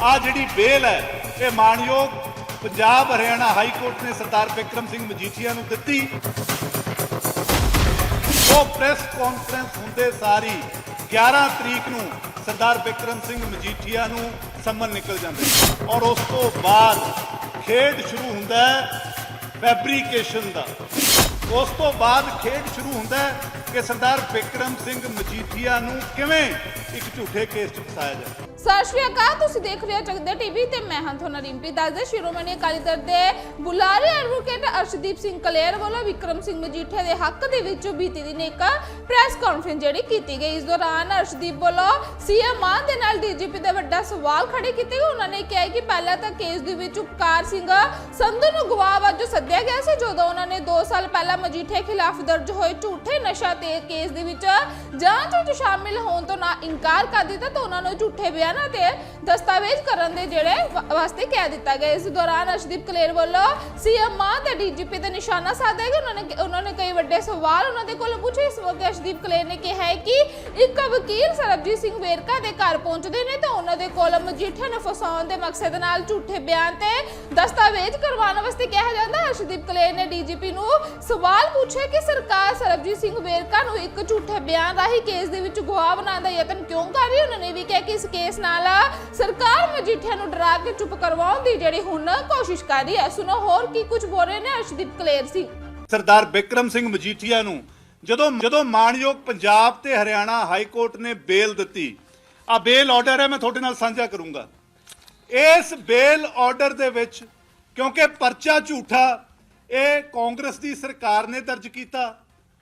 ਆ ਜਿਹੜੀ ਬੇਲ ਹੈ, ਇਹ ਮਾਨਯੋਗ ਪੰਜਾਬ ਹਰਿਆਣਾ ਹਾਈ ਕੋਰਟ ਨੇ ਸਰਦਾਰ ਬਿਕਰਮ ਸਿੰਘ ਮਜੀਠੀਆ ਨੂੰ ਦਿੱਤੀ। ਉਹ ਪ੍ਰੈਸ ਕਾਨਫਰੰਸ ਹੁੰਦੇ ਸਾਰੀ 11 ਤਰੀਕ ਨੂੰ ਸਰਦਾਰ ਬਿਕਰਮ ਸਿੰਘ ਮਜੀਠੀਆ ਨੂੰ ਸੰਮਨ ਨਿਕਲ ਜਾਂਦਾ ਔਰ ਉਸ ਤੋਂ ਬਾਅਦ ਖੇਡ ਸ਼ੁਰੂ ਹੁੰਦਾ ਫੈਬਰੀਕੇਸ਼ਨ ਦਾ। ਉਸ ਤੋਂ ਬਾਅਦ ਖੇਡ ਸ਼ੁਰੂ ਹੁੰਦਾ ਕਿ ਸਰਦਾਰ ਬਿਕਰਮ ਸਿੰਘ ਮਜੀਠੀਆ ਨੂੰ ਕਿਵੇਂ ਇੱਕ ਝੂਠੇ ਕੇਸ 'ਚ ਫਸਾਇਆ ਜਾਏ ਸਤਿ ਸ਼੍ਰੀ ਅਕਾਲ, ਤੁਸੀਂ ਦੇਖ ਰਹੇ ਹੋ ਜਗਦੇ ਟੀਵੀ ਤੇ ਮੈਂ ਹਾਂ ਤੁਹਾਨੂੰ ਰਿੰਪੀ ਦੱਸਦੇ ਸ਼ਿਰੋਮਣੀ ਅਕਾਲੀ ਦਲ ਦੇ ਬੁਲਾਰੇ ਐਡਵੋਕੇਟ ਅਰਸ਼ਦੀਪ ਸਿੰਘ ਕਲੇਰ ਵੱਲੋਂ ਵਿਕਰਮ ਸਿੰਘ ਮਜੀਠੀਆ ਦੇ ਹੱਕ ਦੇ ਵਿੱਚ ਬੀਤੀ ਦਿਨ ਇੱਕ ਪ੍ਰੈਸ ਕਾਨਫਰੰਸ ਜਿਹੜੀ ਕੀਤੀ ਗਈ। ਇਸ ਦੌਰਾਨ ਅਰਸ਼ਦੀਪ ਵੱਲੋਂ ਸੀਐਮ ਮਾਨ ਦੇ ਨਾਲ ਡੀਜੀਪੀ ਦੇ ਵੱਡਾ ਸਵਾਲ ਖੜੇ ਕੀਤੇ ਗਏ। ਉਹਨਾਂ ਨੇ ਕਿਹਾ ਕਿ ਪਹਿਲਾਂ ਤਾਂ ਕੇਸ ਦੇ ਵਿੱਚ ਉਪਕਾਰ ਸਿੰਘ ਸੰਧੂ ਨੂੰ ਗਵਾਹ ਵਜੋਂ ਸੱਦਿਆ ਗਿਆ ਸੀ, ਜਦੋਂ ਉਹਨਾਂ ਨੇ 2 ਸਾਲ ਪਹਿਲਾਂ ਮਜੀਠੇ ਖਿਲਾਫ ਦਰਜ ਹੋਏ ਝੂਠੇ ਨਸ਼ਾ ਤੇ ਕੇਸ ਦੇ ਵਿੱਚ ਜਾਂਚ ਵਿੱਚ ਸ਼ਾਮਿਲ ਹੋਣ ਤੋਂ ਨਾ ਇਨਕਾਰ ਕਰ ਦਿੱਤਾ, ਤਾਂ ਉਹਨਾਂ ਨੂੰ ਝੂਠੇ ਬਿਆਨਾਂ ਤੇ ਦਸਤਾਵੇਜ਼ ਕਰਨ ਦੇ ਜਿਹੜੇ ਵਾ- ਵਾਸਤੇ ਕਹਿ ਦਿੱਤਾ ਗਿਆ। ਇਸ ਦੌਰਾਨ ਅਰਸ਼ਦੀਪ ਕਲੇਰ ਵੱਲੋਂ ਸੀਐਮ ਮਾਨ ਤੇ ਡੀਜੀਪੀ ਤੇ ਨਿਸ਼ਾਨਾ ਸਾਧਿਆ ਗਿਆ। ਉਹਨਾਂ ਨੇ ਉਹਨਾਂ ਨੇ ਕਈ ਵੱਡੇ ਸਵਾਲ ਉਹਨਾਂ ਦੇ ਕੋਲ ਪੁੱਛੇ। ਇਸ ਵਕਤ ਅਰਸ਼ਦੀਪ ਕਲੇਰ ਨੇ ਕਿਹਾ ਹੈ ਕਿ ਇੱਕ ਵਕੀਲ ਸਰਬਜੀਤ ਸਿੰਘ ਵੇਰਕਾ ਦੇ ਘਰ ਪਹੁੰਚਦੇ ਨੇ ਤਾਂ ਉਹਨਾਂ ਦੇ ਕੋਲ ਮਜੀਠੀਆ ਨੂੰ ਫਸਾਉਣ ਦੇ ਮਕਸਦ ਨਾਲ ਝੂਠੇ ਬਿਆਨ ਤੇ ਦਸਤਾਵੇਜ਼ ਕਰਵਾਉਣ ਵਾਸਤੇ ਕਿਹਾ ਜਾਂਦਾ। ਹੈ ਅਰਸ਼ਦੀਪ ਕਲੇਰ ਨੇ ਡੀਜੀਪੀ ਨੂੰ ਸਵਾਲ ਪੁੱਛਿਆ ਕਿ ਸਰਕਾਰ ਸਰਬਜੀਤ ਸਿੰਘ ਵੇਰਕਾ ਨੂੰ ਇੱਕ ਝੂਠੇ ਬਿਆਨ ਰਾਹੀਂ ਕੇਸ ਦੇ ਵਿੱਚ ਗਵਾਹ ਬਣਾਉਣ ਦਾ ਯਤਨ ਕਿਉਂ ਕਰ ਰਹੀ ਹੈ? ਉਹਨਾਂ ਨੇ ਵੀ ਕਿਹਾ ਕਿ ਇਸ ਕੇਸ ਨਾਲ ਸਰਕਾਰ ਮਜੀਠੀਆ ਨੂੰ ਡਰਾ ਕੇ ਚੁੱਪ ਕਰਵਾਉਣ ਦੀ ਜਿਹੜੀ ਹੁਣ ਕੋਸ਼ਿਸ਼ ਕਰ ਰਹੀ ਹੈ। ਸੁਣੋ, ਹੋਰ ਕੀ ਕੁਝ ਬੋਲ ਰਹੇ ਨੇ ਅਰਸ਼ਦੀਪ ਕਲੇਰ ਸਿੰਘ? ਸਰਦਾਰ ਬਿਕਰਮ ਸਿੰਘ ਮਜੀਠੀਆ ਨੂੰ ਜਦੋਂ ਜਦੋਂ ਮਾਨਯੋਗ ਪੰਜਾਬ ਤੇ ਹਰਿਆਣਾ ਹਾਈ ਕੋਰਟ ਨੇ ਬੇਲ ਦਿੱਤੀ, ਆ ਬੇਲ ਆਰਡਰ ਹੈ, ਮੈਂ ਤੁਹਾਡੇ ਨਾਲ ਸਾਂਝਾ ਕਰੂੰਗਾ। ਇਸ ਬੇਲ ਆਰਡਰ ਦੇ ਵਿੱਚ ਕਿਉਂਕਿ ਪਰਚਾ ਝੂਠਾ, ਇਹ ਕਾਂਗਰਸ ਦੀ ਸਰਕਾਰ ਨੇ ਦਰਜ ਕੀਤਾ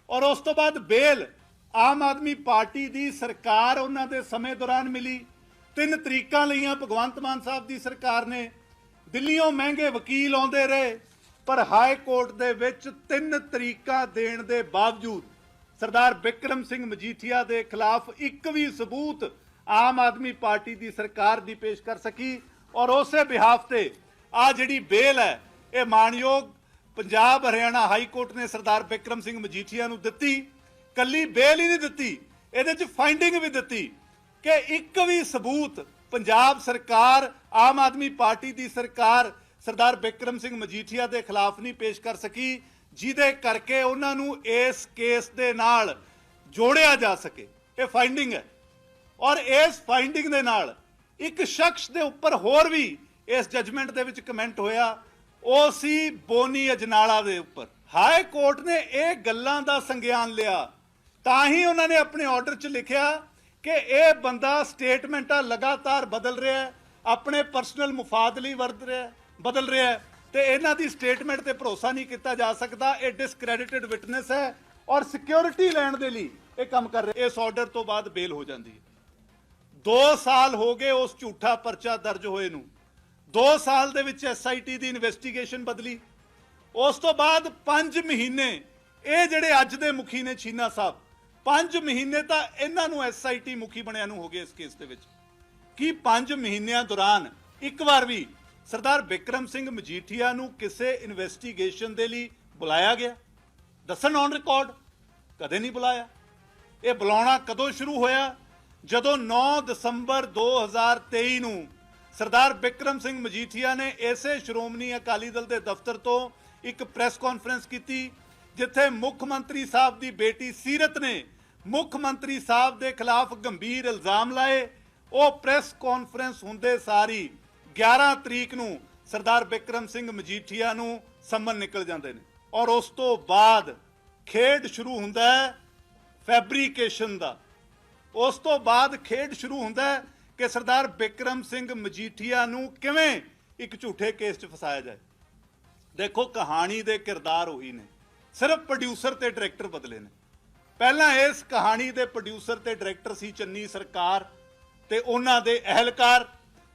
ਔਰ ਉਸ ਤੋਂ ਬਾਅਦ ਬੇਲ ਆਮ ਆਦਮੀ ਪਾਰਟੀ ਦੀ ਸਰਕਾਰ ਉਹਨਾਂ ਦੇ ਸਮੇਂ ਦੌਰਾਨ ਮਿਲੀ। ਤਿੰਨ ਤਰੀਕਾਂ ਲਈਆਂ ਭਗਵੰਤ ਮਾਨ ਸਾਹਿਬ ਦੀ ਸਰਕਾਰ ਨੇ। ਦਿੱਲੀੋਂ ਮਹਿੰਗੇ ਵਕੀਲ ਆਉਂਦੇ ਰਹੇ, ਪਰ ਹਾਈ ਕੋਰਟ ਦੇ ਵਿੱਚ ਤਿੰਨ ਤਰੀਕਾਂ ਦੇਣ ਦੇ ਬਾਵਜੂਦ ਸਰਦਾਰ ਬਿਕਰਮ ਸਿੰਘ ਮਜੀਠੀਆ ਦੇ ਖਿਲਾਫ ਇੱਕ ਵੀ ਸਬੂਤ ਆਮ ਆਦਮੀ ਪਾਰਟੀ ਦੀ ਸਰਕਾਰ ਦੀ ਪੇਸ਼ ਕਰ ਸਕੀ ਔਰ ਉਸੇ ਬਿਹਾਫ ਤੇ ਆ ਜਿਹੜੀ ਬੇਲ ਹੈ, ਇਹ ਮਾਨਯੋਗ ਪੰਜਾਬ ਹਰਿਆਣਾ ਹਾਈ ਕੋਰਟ ਨੇ ਸਰਦਾਰ ਬਿਕਰਮ ਸਿੰਘ ਮਜੀਠੀਆ ਨੂੰ ਦਿੱਤੀ। ਕੱਲੀ ਬੇਲ ਹੀ ਨਹੀਂ ਦਿੱਤੀ, ਇਹਦੇ ਚ ਫਾਈਂਡਿੰਗ ਵੀ ਦਿੱਤੀ। ਕਿ ਇੱਕ ਵੀ ਸਬੂਤ ਪੰਜਾਬ ਸਰਕਾਰ, ਆਮ ਆਦਮੀ ਪਾਰਟੀ ਦੀ ਸਰਕਾਰ, ਸਰਦਾਰ ਬਿਕਰਮ ਸਿੰਘ ਮਜੀਠੀਆ ਦੇ ਖਿਲਾਫ ਨਹੀਂ ਪੇਸ਼ ਕਰ ਸਕੀ, ਜਿਹਦੇ ਕਰਕੇ ਉਹਨਾਂ ਨੂੰ ਇਸ ਕੇਸ ਦੇ ਨਾਲ ਜੋੜਿਆ ਜਾ ਸਕੇ। ਇਹ ਫਾਈਂਡਿੰਗ ਹੈ। ਔਰ ਇਸ ਫਾਈਂਡਿੰਗ ਦੇ ਨਾਲ ਇੱਕ ਸ਼ਖਸ ਦੇ ਉੱਪਰ ਹੋਰ ਵੀ ਇਸ ਜਜਮੈਂਟ ਦੇ ਵਿੱਚ ਕਮੈਂਟ ਹੋਇਆ। ਉਹ ਸੀ ਬੋਨੀ ਅਜਨਾਲਾ ਦੇ ਉੱਪਰ। ਹਾਈ ਕੋਰਟ ਨੇ ਇਹ ਗੱਲਾਂ ਦਾ ਸੰਗਿਆਨ ਲਿਆ। ਤਾਂ ਹੀ ਉਹਨਾਂ ਨੇ ਆਪਣੇ ਆਰਡਰ 'ਚ ਲਿਖਿਆ ਕਿ ਇਹ ਬੰਦਾ ਸਟੇਟਮੈਂਟਾਂ ਲਗਾਤਾਰ ਬਦਲ ਰਿਹਾ ਹੈ, ਆਪਣੇ ਪਰਸਨਲ ਮੁਫਾਦ ਲਈ ਵਰਤ ਰਿਹਾ ਬਦਲ ਰਿਹਾ ਹੈ ਤੇ ਇਹਨਾਂ ਦੀ ਸਟੇਟਮੈਂਟ ਤੇ ਭਰੋਸਾ ਨਹੀਂ ਕੀਤਾ ਜਾ ਸਕਦਾ, ਇਹ ਡਿਸਕ੍ਰੈਡਿਟਡ ਵਿਟਨੈਸ ਹੈ ਔਰ ਸਿਕਿਉਰਿਟੀ ਲੈਣ ਦੇ ਲਈ ਇਹ ਕੰਮ ਕਰ ਰਿਹਾ ਇਸ ਆਰਡਰ ਤੋਂ ਬਾਅਦ ਬੇਲ ਹੋ ਜਾਂਦੀ ਹੈ। 2 ਸਾਲ ਹੋ ਗਏ ਉਸ ਝੂਠਾ ਪਰਚਾ ਦਰਜ ਹੋਏ ਨੂੰ। 2 ਸਾਲ ਦੇ ਵਿੱਚ ਐਸਆਈਟੀ ਦੀ ਇਨਵੈਸਟੀਗੇਸ਼ਨ ਬਦਲੀ। ਉਸ ਤੋਂ ਬਾਅਦ 5 ਮਹੀਨੇ ਇਹ ਜਿਹੜੇ ਅੱਜ ਦੇ ਮੁਖੀ ਨੇ ਛੀਨਾ ਸਾਹਿਬ 5 ਮਹੀਨੇ ਤਾਂ ਇਹਨਾਂ ਨੂੰ ਐਸਆਈਟੀ ਮੁਖੀ ਬਣਿਆ ਨੂੰ ਹੋ ਗਏ ਇਸ ਕੇਸ ਦੇ ਵਿੱਚ। ਕੀ 5 ਮਹੀਨਿਆਂ ਦੌਰਾਨ ਇੱਕ ਵਾਰ ਵੀ ਸਰਦਾਰ ਬਿਕਰਮ ਸਿੰਘ ਮਜੀਠੀਆ ਨੂੰ ਕਿਸੇ ਇਨਵੈਸਟੀਗੇਸ਼ਨ ਦੇ ਲਈ ਬੁਲਾਇਆ ਗਿਆ? ਦੱਸਣ ਔਨ ਰਿਕਾਰਡ ਕਦੇ ਨਹੀਂ ਬੁਲਾਇਆ। ਇਹ ਬੁਲਾਉਣਾ ਕਦੋਂ ਸ਼ੁਰੂ ਹੋਇਆ? ਜਦੋਂ 9 ਦਸੰਬਰ 2023 ਨੂੰ ਸਰਦਾਰ ਬਿਕਰਮ ਸਿੰਘ ਮਜੀਠੀਆ ਨੇ ਇਸੇ ਸ਼੍ਰੋਮਣੀ ਅਕਾਲੀ ਦਲ ਦੇ ਦਫ਼ਤਰ ਤੋਂ ਇੱਕ ਪ੍ਰੈਸ ਕਾਨਫਰੰਸ ਕੀਤੀ, ਜਿੱਥੇ ਮੁੱਖ ਮੰਤਰੀ ਸਾਹਿਬ ਦੀ ਬੇਟੀ ਸੀਰਤ ਨੇ ਮੁੱਖ ਮੰਤਰੀ ਸਾਹਿਬ ਦੇ ਖਿਲਾਫ ਗੰਭੀਰ ਇਲਜ਼ਾਮ ਲਾਏ। ਉਹ ਪ੍ਰੈਸ ਕਾਨਫਰੰਸ ਹੁੰਦੇ ਸਾਰੀ 11 ਤਰੀਕ ਨੂੰ ਸਰਦਾਰ ਬਿਕਰਮ ਸਿੰਘ ਮਜੀਠੀਆ ਨੂੰ ਸੰਮਨ ਨਿਕਲ ਜਾਂਦੇ ਨੇ। ਔਰ ਉਸ ਤੋਂ ਬਾਅਦ ਖੇਡ ਸ਼ੁਰੂ ਹੁੰਦਾ ਹੈ ਫੈਬਰੀਕੇਸ਼ਨ ਦਾ। ਉਸ ਤੋਂ ਬਾਅਦ ਖੇਡ ਸ਼ੁਰੂ ਹੁੰਦਾ ਹੈ ਕਿ ਸਰਦਾਰ ਬਿਕਰਮ ਸਿੰਘ ਮਜੀਠੀਆ ਨੂੰ ਕਿਵੇਂ ਇੱਕ ਝੂਠੇ ਕੇਸ 'ਚ ਫਸਾਇਆ ਜਾਏ। ਦੇਖੋ ਕਹਾਣੀ ਦੇ ਕਿਰਦਾਰ ਉਹੀ ਨੇ। ਸਿਰਫ ਪ੍ਰੋਡਿਊਸਰ ਤੇ ਡਾਇਰੈਕਟਰ ਬਦਲੇ ਨੇ। ਪਹਿਲਾਂ ਇਸ ਕਹਾਣੀ ਦੇ ਪ੍ਰੋਡਿਊਸਰ ਤੇ ਡਾਇਰੈਕਟਰ ਸੀ ਚੰਨੀ ਸਰਕਾਰ ਤੇ ਉਹਨਾਂ ਦੇ ਅਹਿਲਕਾਰ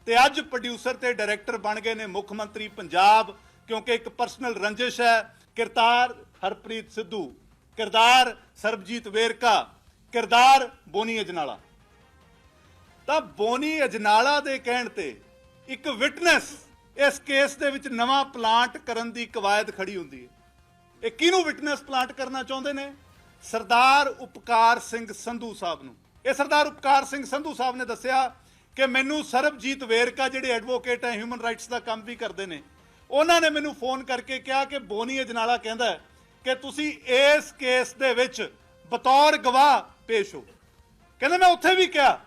ਤੇ ਅੱਜ ਪ੍ਰੋਡਿਊਸਰ ਤੇ ਡਾਇਰੈਕਟਰ ਬਣ ਗਏ ਨੇ ਮੁੱਖ ਮੰਤਰੀ ਪੰਜਾਬ, ਕਿਉਂਕਿ ਇੱਕ ਪਰਸਨਲ ਰੰਜਿਸ਼ ਹੈ, ਕਿਰਦਾਰ ਹਰਪ੍ਰੀਤ ਸਿੱਧੂ, ਕਿਰਦਾਰ ਸਰਬਜੀਤ ਵੇਰਕਾ, ਕਿਰਦਾਰ ਬੋਨੀ ਅਜਨਾਲਾ। ਤਾਂ ਬੋਨੀ ਅਜਨਾਲਾ ਦੇ ਕਹਿਣ ਤੇ ਇੱਕ ਵਿਟਨੈਸ ਇਸ ਕੇਸ ਦੇ ਵਿੱਚ ਨਵਾਂ ਪਲਾਂਟ ਕਰਨ ਦੀ ਕਵਾਇਦ ਖੜੀ ਹੁੰਦੀ ਹੈ। ਇਹ ਕਿਹਨੂੰ ਵਿਟਨੈਸ ਪਲਾਂਟ ਕਰਨਾ ਚਾਹੁੰਦੇ ਨੇ? ਸਰਦਾਰ ਉਪਕਾਰ ਸਿੰਘ ਸੰਧੂ ਸਾਹਿਬ ਨੂੰ। ਇਹ ਸਰਦਾਰ ਉਪਕਾਰ ਸਿੰਘ ਸੰਧੂ ਸਾਹਿਬ ਨੇ ਦੱਸਿਆ ਕਿ ਮੈਨੂੰ ਸਰਬਜੀਤ ਵੇਰਕਾ ਜਿਹੜੇ ਐਡਵੋਕੇਟ ਹੈ ਹਿਊਮਨ ਰਾਈਟਸ ਦਾ ਕੰਮ ਵੀ ਕਰਦੇ ਨੇ, ਉਹਨਾਂ ਨੇ ਮੈਨੂੰ ਫੋਨ ਕਰਕੇ ਕਿਹਾ ਕਿ ਬੋਨੀ ਅਜਨਾਲਾ ਕਹਿੰਦਾ ਕਿ ਤੁਸੀਂ ਇਸ ਕੇਸ ਦੇ ਵਿੱਚ ਬਤੌਰ ਗਵਾਹ ਪੇਸ਼ ਹੋ। ਕਹਿੰਦੇ, ਮੈਂ ਉੱਥੇ ਵੀ ਕਿਹਾ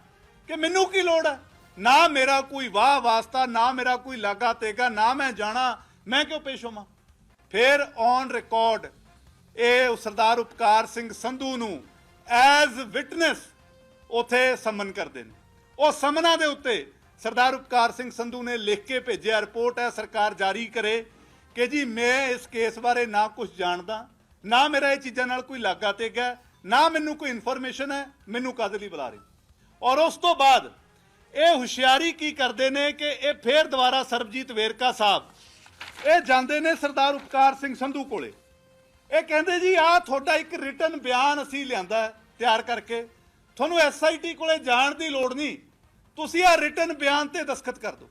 ਕਿ ਮੈਨੂੰ ਕੀ ਲੋੜ ਹੈ? ਨਾ ਮੇਰਾ ਕੋਈ ਵਾਹ ਵਾਸਤਾ, ਨਾ ਮੇਰਾ ਕੋਈ ਲਾਗਾ ਤੇਗਾ, ਨਾ ਮੈਂ ਜਾਣਾ, ਮੈਂ ਕਿਉਂ ਪੇਸ਼ ਹੋਵਾਂ? ਫਿਰ ਔਨ ਰਿਕਾਰਡ ਇਹ ਸਰਦਾਰ ਉਪਕਾਰ ਸਿੰਘ ਸੰਧੂ ਨੂੰ ਐਜ਼ ਵਿਟਨੈਸ ਉਥੇ ਸਮਨ ਕਰਦੇ ਨੇ। ਉਹ ਸਮਨਾਂ ਦੇ ਉੱਤੇ ਸਰਦਾਰ ਉਪਕਾਰ ਸਿੰਘ ਸੰਧੂ ਨੇ ਲਿਖ ਕੇ ਭੇਜਿਆ, ਰਿਪੋਰਟ ਹੈ, ਸਰਕਾਰ ਜਾਰੀ ਕਰੇ ਕਿ ਜੀ ਮੈਂ ਇਸ ਕੇਸ ਬਾਰੇ ਨਾ ਕੁਝ ਜਾਣਦਾ, ਨਾ ਮੇਰਾ ਇਹ ਚੀਜ਼ਾਂ ਨਾਲ ਕੋਈ ਲਾਗਾ ਤੇਗਾ, ਨਾ ਮੈਨੂੰ ਕੋਈ ਇਨਫੋਰਮੇਸ਼ਨ ਹੈ, ਮੈਨੂੰ ਕਦ ਲਈ ਬੁਲਾ ਰਹੇ ਔਰ ਉਸ ਤੋਂ ਬਾਅਦ ਇਹ ਹੁਸ਼ਿਆਰੀ ਕੀ ਕਰਦੇ ਨੇ ਕਿ ਇਹ ਫੇਰ ਦੁਬਾਰਾ ਸਰਬਜੀਤ ਵੇਰਕਾ ਸਾਹਿਬ, ਇਹ ਜਾਂਦੇ ਨੇ ਸਰਦਾਰ ਉਪਕਾਰ ਸਿੰਘ ਸੰਧੂ ਕੋਲੇ। ਇਹ ਕਹਿੰਦੇ ਜੀ, ਆਹ ਤੁਹਾਡਾ ਇੱਕ ਰਿਟਨ ਬਿਆਨ ਅਸੀਂ ਲਿਆਂਦਾ ਤਿਆਰ ਕਰਕੇ। ਤੁਹਾਨੂੰ ਐਸਆਈਟੀ ਕੋਲੇ ਜਾਣ ਦੀ ਲੋੜ ਨਹੀਂ। ਤੁਸੀਂ ਆਹ ਰਿਟਨ ਬਿਆਨ ਤੇ ਦਸਖਤ ਕਰ ਦਿਓ।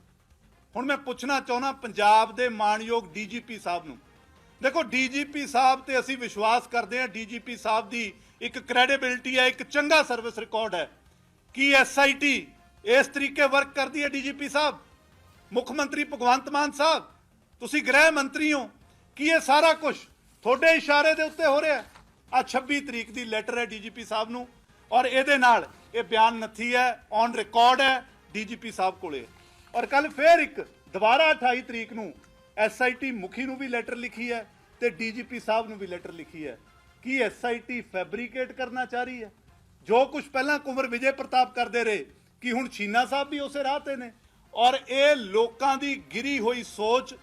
ਹੁਣ ਮੈਂ ਪੁੱਛਣਾ ਚਾਹੁੰਦਾ ਪੰਜਾਬ ਦੇ ਮਾਨਯੋਗ ਡੀਜੀਪੀ ਸਾਹਿਬ ਨੂੰ। ਦੇਖੋ ਡੀਜੀਪੀ ਸਾਹਿਬ ਤੇ ਅਸੀਂ ਵਿਸ਼ਵਾਸ ਕਰਦੇ ਹਾਂ। ਡੀਜੀਪੀ ਸਾਹਿਬ ਦੀ ਇੱਕ ਕ੍ਰੈਡੀਬਿਲਟੀ ਹੈ, ਇੱਕ ਚੰਗਾ ਸਰਵਿਸ ਰਿਕਾਰਡ ਹੈ। ਕੀ ਐਸਆਈਟੀ ਇਸ ਤਰੀਕੇ ਵਰਕ ਕਰਦੀ ਹੈ ਡੀਜੀਪੀ ਸਾਹਿਬ? ਮੁੱਖ ਮੰਤਰੀ ਭਗਵੰਤ ਮਾਨ ਸਾਹਿਬ, ਤੁਸੀਂ ਗ੍ਰਹਿ ਮੰਤਰੀ ਹੋ। ਕੀ ਇਹ ਸਾਰਾ ਕੁਝ ਤੁਹਾਡੇ ਇਸ਼ਾਰੇ ਦੇ ਉੱਤੇ ਹੋ ਰਿਹਾ ਆ 26 ਤਰੀਕ ਦੀ ਲੈਟਰ ਹੈ ਡੀਜੀਪੀ ਸਾਹਿਬ ਨੂੰ ਔਰ ਇਹਦੇ ਨਾਲ ਇਹ ਬਿਆਨ ਨੱਥੀ ਹੈ ਔਨ ਰਿਕਾਰਡ ਹੈ, ਡੀਜੀਪੀ ਸਾਹਿਬ ਕੋਲੇ। ਔਰ ਕੱਲ ਫੇਰ ਇੱਕ ਦੁਬਾਰਾ 28 ਤਰੀਕ ਨੂੰ ਐਸਆਈਟੀ ਮੁਖੀ ਨੂੰ ਵੀ ਲੈਟਰ ਲਿਖੀ ਹੈ ਤੇ ਡੀਜੀਪੀ ਸਾਹਿਬ ਨੂੰ ਵੀ ਲੈਟਰ ਲਿਖੀ ਹੈ। ਕੀ ਐਸਆਈਟੀ ਫੈਬਰੀਕੇਟ ਕਰਨਾ ਚਾਹ ਰਹੀ ਹੈ? ਜੋ ਕੁਝ ਪਹਿਲਾਂ ਕੁੰਵਰ ਵਿਜੇ ਪ੍ਰਤਾਪ ਕਰਦੇ ਰਹੇ, ਕਿ ਹੁਣ ਛੀਨਾ ਸਾਹਿਬ ਵੀ ਉਸੇ ਰਾਹ ਤੇ ਨੇ? ਔਰ ਇਹ ਲੋਕਾਂ ਦੀ ਗਿਰੀ ਹੋਈ ਸੋਚ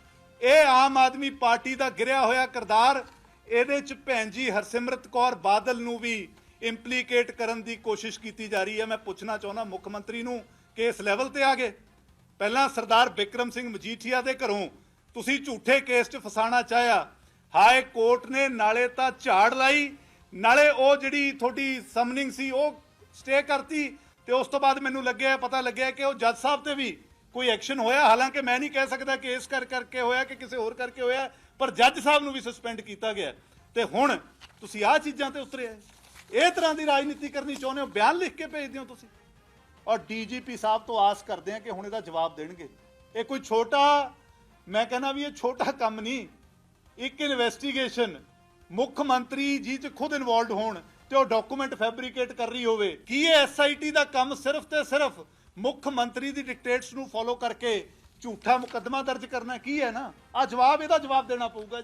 ਇਹ ਆਮ ਆਦਮੀ ਪਾਰਟੀ ਦਾ ਗਿਰਿਆ ਹੋਇਆ ਕਿਰਦਾਰ, ਇਹਦੇ ਚ ਭੈਣ ਜੀ ਹਰਸਿਮਰਤ ਕੌਰ ਬਾਦਲ ਨੂੰ ਵੀ ਇੰਪਲੀਕੇਟ ਕਰਨ ਦੀ ਕੋਸ਼ਿਸ਼ ਕੀਤੀ ਜਾ ਰਹੀ ਹੈ। ਮੈਂ ਪੁੱਛਣਾ ਚਾਹੁੰਦਾ ਮੁੱਖ ਮੰਤਰੀ ਨੂੰ ਕਿ ਇਸ ਲੈਵਲ ਤੇ ਆ ਗਏ? ਪਹਿਲਾਂ ਸਰਦਾਰ ਬਿਕਰਮ ਸਿੰਘ ਮਜੀਠੀਆ ਦੇ ਘਰੋਂ ਤੁਸੀਂ ਝੂਠੇ ਕੇਸ 'ਚ ਫਸਾਣਾ ਚਾਹਿਆ। ਹਾਈ ਕੋਰਟ ਨੇ ਨਾਲੇ ਤਾਂ ਝਾੜ ਲਾਈ, ਨਾਲੇ ਉਹ ਜਿਹੜੀ ਤੁਹਾਡੀ ਸਮਨਿੰਗ ਸੀ ਉਹ ਸਟੇ ਕਰਤੀ ਤੇ ਉਸ ਤੋਂ ਬਾਅਦ ਮੈਨੂੰ ਲੱਗਿਆ, ਪਤਾ ਲੱਗਿਆ ਕਿ ਉਹ ਜੱਜ ਸਾਹਿਬ ਤੇ ਵੀ ਕੋਈ ਐਕਸ਼ਨ ਹੋਇਆ? ਹਾਲਾਂਕਿ ਮੈਂ ਨਹੀਂ ਕਹਿ ਸਕਦਾ ਕਿ ਇਸ ਕਰ ਕਰਕੇ ਹੋਇਆ ਕਿ ਕਿਸੇ ਹੋਰ ਕਰਕੇ ਹੋਇਆ, ਪਰ ਜੱਜ ਸਾਹਿਬ ਨੂੰ ਵੀ ਸਸਪੈਂਡ ਕੀਤਾ ਗਿਆ। ਤੇ ਹੁਣ ਤੁਸੀਂ ਆਹ ਚੀਜ਼ਾਂ ਤੇ ਉਤਰੇ ਆਏ ਇਹ ਤਰ੍ਹਾਂ ਦੀ ਰਾਜਨੀਤੀ ਕਰਨੀ ਚਾਹੁੰਦੇ ਹੋ? ਬਿਆਨ ਲਿਖ ਕੇ ਭੇਜਦੇ ਹੋ ਤੁਸੀਂ। ਔਰ ਡੀਜੀਪੀ ਸਾਹਿਬ ਤੋਂ ਆਸ ਕਰਦੇ ਆ ਕਿ ਹੁਣ ਇਹਦਾ ਜਵਾਬ ਦੇਣਗੇ। ਇਹ ਕੋਈ ਛੋਟਾ, ਮੈਂ ਕਹਿੰਦਾ ਵੀ ਇਹ ਛੋਟਾ ਕੰਮ ਨਹੀਂ। ਇੱਕ ਇਨਵੈਸਟੀਗੇਸ਼ਨ ਮੁੱਖ ਮੰਤਰੀ ਜੀ ਚ ਖੁਦ ਇਨਵੋਲਡ ਹੋਣ ਤੇ ਉਹ ਡਾਕੂਮੈਂਟ ਫੈਬਰੀਕੇਟ ਕਰ ਰਹੀ ਹੋਵੇ। ਕੀ ਇਹ ਐਸਆਈਟੀ ਦਾ ਕੰਮ ਸਿਰਫ ਤੇ ਸਿਰਫ ਮੁੱਖ ਮੰਤਰੀ ਦੀ ਡਿਕਟੇਟਸ ਨੂੰ ਫੋਲੋ ਕਰਕੇ ਝੂਠਾ ਮੁਕੱਦਮਾ ਦਰਜ ਕਰਨਾ ਕੀ ਹੈ ਨਾ? ਆ ਜਵਾਬ ਇਹਦਾ ਜਵਾਬ ਦੇਣਾ ਪਊਗਾ ਜੀ।